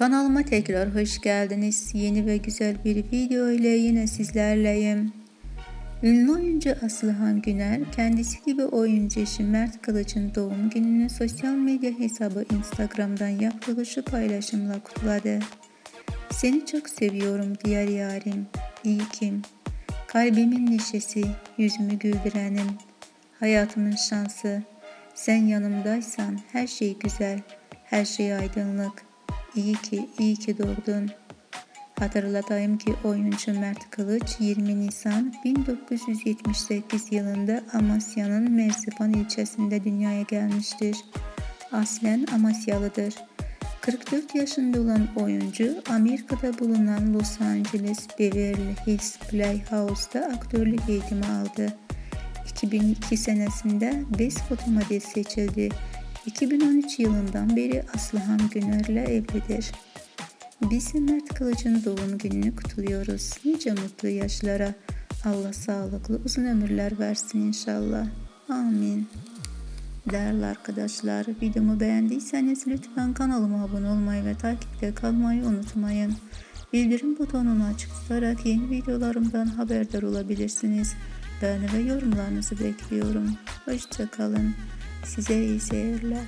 Kanalıma tekrar hoş geldiniz. Yeni ve güzel bir video ile yine sizlerleyim. Ünlü oyuncu Aslıhan Güner, kendisi gibi oyuncu eşi Mert Kılıç'ın doğum gününü sosyal medya hesabı Instagram'dan yaptığı şu paylaşımla kutladı. Seni çok seviyorum diğer yarim, iyi kim? Kalbimin neşesi, yüzümü güldürenim, hayatımın şansı. Sen yanımdaysan her şey güzel, her şey aydınlık. İyi ki, iyi ki doğdun. Hatırlatayım ki oyuncu Mert Kılıç 20 Nisan 1978 yılında Amasya'nın Merzipan ilçesinde dünyaya gelmiştir. Aslen Amasyalıdır. 44 yaşında olan oyuncu Amerika'da bulunan Los Angeles Beverly Hills Playhouse'da aktörlük eğitimi aldı. 2002 senesinde Best Fotomodel seçildi. 2013 yılından beri Aslıhan Güner'le evlidir. Biz Mert Kılıç'ın doğum gününü kutluyoruz. Nice mutlu yaşlara. Allah sağlıklı uzun ömürler versin inşallah. Amin. Değerli arkadaşlar, videomu beğendiyseniz lütfen kanalıma abone olmayı ve takipte kalmayı unutmayın. Bildirim butonunu açık tutarak yeni videolarımdan haberdar olabilirsiniz. Beğeni ve yorumlarınızı bekliyorum. Hoşçakalın. Size iyi seyirler.